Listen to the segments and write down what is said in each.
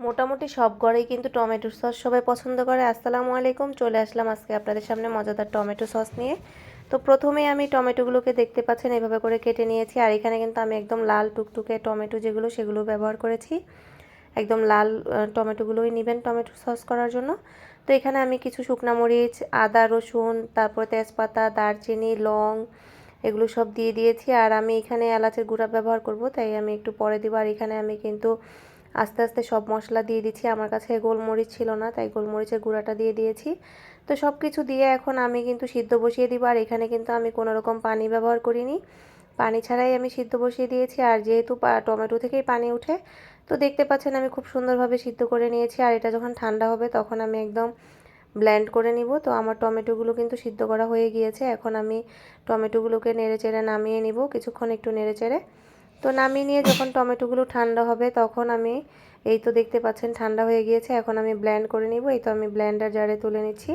মোটামুটি সব ঘরেই কিন্তু টমেটোর সস সবাই পছন্দ করে। আসসালামু আলাইকুম, চলে আসলাম আজকে আপনাদের সামনে মজাদার টমেটো সস নিয়ে। তো প্রথমেই আমি টমেটোগুলোকে দেখতে পাচ্ছেন, এভাবে করে কেটে নিয়েছি। আর এখানে কিন্তু আমি একদম লাল টুকটুকে টমেটো যেগুলো, সেগুলো ব্যবহার করেছি। একদম লাল টমেটোগুলোই নেবেন টমেটো সস করার জন্য। তো এখানে আমি কিছু শুকনা মরিচ, আদা, রসুন, তারপর তেজপাতা, দারচিনি, লং, এগুলো সব দিয়ে দিয়েছি। আর আমি এখানে এলাচের গুঁড়া ব্যবহার করব, তাই আমি একটু পরে দিব। আর এখানে আমি কিন্তু আস্তে আস্তে সব মশলা দিয়ে দিচ্ছি। আমার কাছে গোলমরিচ ছিল না, তাই গোলমরিচের গুঁড়াটা দিয়ে দিয়েছি। তো সব কিছু দিয়ে এখন আমি কিন্তু সিদ্ধ বসিয়ে দিব, আর এখানে কিন্তু আমি কোনো রকম পানি ব্যবহার করিনি। পানি ছাড়াই আমি সিদ্ধ বসিয়ে দিয়েছি, আর যেহেতু টমেটো থেকেই পানি উঠে, তো দেখতে পাচ্ছেন আমি খুব সুন্দরভাবে সিদ্ধ করে নিয়েছি, আর এটা যখন ঠান্ডা হবে তখন আমি একদম ব্ল্যান্ড করে নিব। তো আমার টমেটোগুলো কিন্তু সিদ্ধ করা হয়ে গিয়েছে, এখন আমি টমেটোগুলোকে নেড়ে চেড়ে নামিয়ে নিব, কিছুক্ষণ একটু নেড়ে চেড়ে। তো নামিয়ে নিয়ে যখন টমেটোগুলো ঠান্ডা হবে, তখন আমি এই তো দেখতে পাচ্ছেন ঠান্ডা হয়ে গিয়েছে, এখন আমি ব্ল্যান্ড করে নিব। এই তো আমি ব্ল্যান্ডার জারে তুলে নিচ্ছি।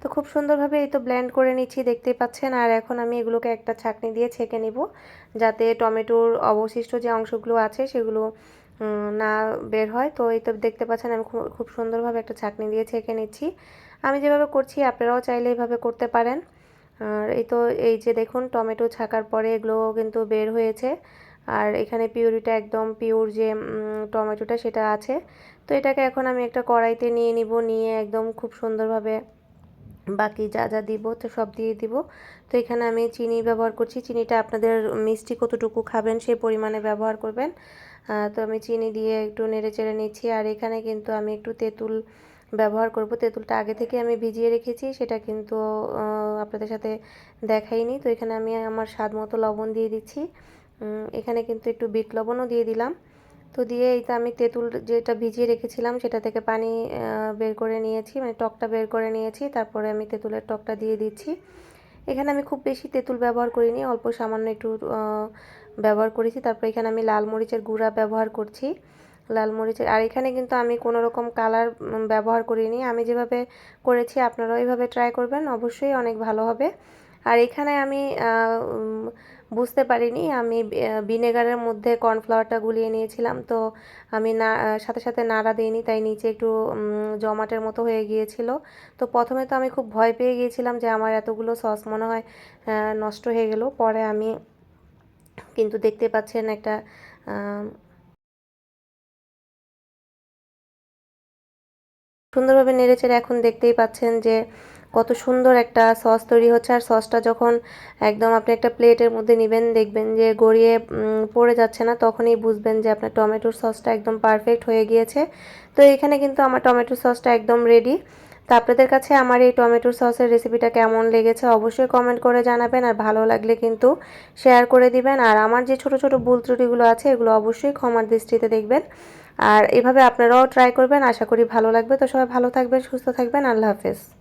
তো খুব সুন্দরভাবে এই তো ব্ল্যান্ড করে নিচ্ছি দেখতেই পাচ্ছেন। আর এখন আমি এগুলোকে একটা ছাকনি দিয়ে ছেঁকে নিব, যাতে টমেটোর অবশিষ্ট যে অংশগুলো আছে, সেগুলো না বের হয়। তো এই তো দেখতে পাচ্ছেন, আমি খুব সুন্দরভাবে একটা ছাকনি দিয়ে ছেঁকে নিচ্ছি। আমি যেভাবে করছি, আপনারাও চাইলে এইভাবে করতে পারেন। আর এই তো এই যে দেখুন, টমেটো ছাকার পরে এগুলো কিন্তু বের হয়েছে। আর এখানে পিউরিটা একদম পিওর যে টমেটোটা সেটা আছে। তো এটাকে এখন আমি একটা কড়াইতে নিয়ে নিব, নিয়ে একদম খুব সুন্দরভাবে বাকি যা যা দিব তো সব দিয়ে দিব। তো এখানে আমি চিনি ব্যবহার করছি। চিনিটা আপনাদের মিষ্টি কতটুকু খাবেন সেই পরিমাণে ব্যবহার করবেন। তো আমি চিনি দিয়ে একটু নেড়ে চেড়ে নিচ্ছি। আর এখানে কিন্তু আমি একটু তেঁতুল ব্যবহার করব। তেঁতুলটা আগে থেকে আমি ভিজিয়ে রেখেছি, সেটা কিন্তু আপনাদের সাথে দেখাইনি। তো এখানে আমি আমার স্বাদ মতো লবণ দিয়ে দিচ্ছি। এখানে কিন্তু একটু বিট লবণও দিয়ে দিলাম। তো দিয়ে এই তো আমি তেঁতুল যেটা ভিজিয়ে রেখেছিলাম সেটা থেকে পানি বের করে নিয়েছি মানে টকটা বের করে নিয়েছি। তারপরে আমি তেঁতুলের টকটা দিয়ে দিচ্ছি। এখানে আমি খুব বেশি তেঁতুল ব্যবহার করিনি, অল্প সামান্য একটু ব্যবহার করেছি। তারপর এখানে আমি লাল মরিচের গুঁড়া ব্যবহার করছি। লাল মরিচের, আর এখানে কিন্তু আমি কোনো রকম কালার ব্যবহার করিনি। আমি যেভাবে করেছি আপনারাও এইভাবে ট্রাই করবেন, অবশ্যই অনেক ভালো হবে। আর এখানে আমি বুঝতে পারিনি। আমি ভিনেগারের মধ্যে কর্নফ্লাওয়ারটা গুলিয়ে নিয়েছিলাম। তো আমি না সাথে সাথে নাড়া দিইনি, তাই নিচে একটু জমাটের মতো হয়ে গিয়েছিল। তো প্রথমে তো আমি খুব ভয় পেয়ে গিয়েছিলাম যে আমার এতগুলো সস মনে হয় নষ্ট হয়ে গেল। পরে আমি কিন্তু দেখতে পাচ্ছেন একটা সুন্দরভাবে নেড়েচেড়ে এখন দেখতেই পাচ্ছেন যে কত সুন্দর একটা সস তৈরি হচ্ছে। আর সসটা যখন একদম আপনি একটা প্লেটের মধ্যে নেবেন, দেখবেন যে গড়িয়ে পড়ে যাচ্ছে না, তখনই বুঝবেন যে আপনার টমেটোর সসটা একদম পারফেক্ট হয়ে গিয়েছে। তো এখানে কিন্তু আমার টমেটোর সসটা একদম রেডি তো আপনাদের কাছে আমার এই টমেটোর সসের রেসিপিটা কেমন লেগেছে অবশ্যই কমেন্ট করে জানাবেন। আর ভালো লাগলে কিন্তু শেয়ার করে দিবেন। আর আমার যে ছোট ছোট ভুল ত্রুটিগুলো আছে, এগুলো অবশ্যই ক্ষমার দৃষ্টিতে দেখবেন। আর এভাবে আপনারাও ট্রাই করবেন। আশা করি ভালো লাগবে। তো সবাই ভালো থাকবেন, সুস্থ থাকবেন। আল্লাহ হাফেজ।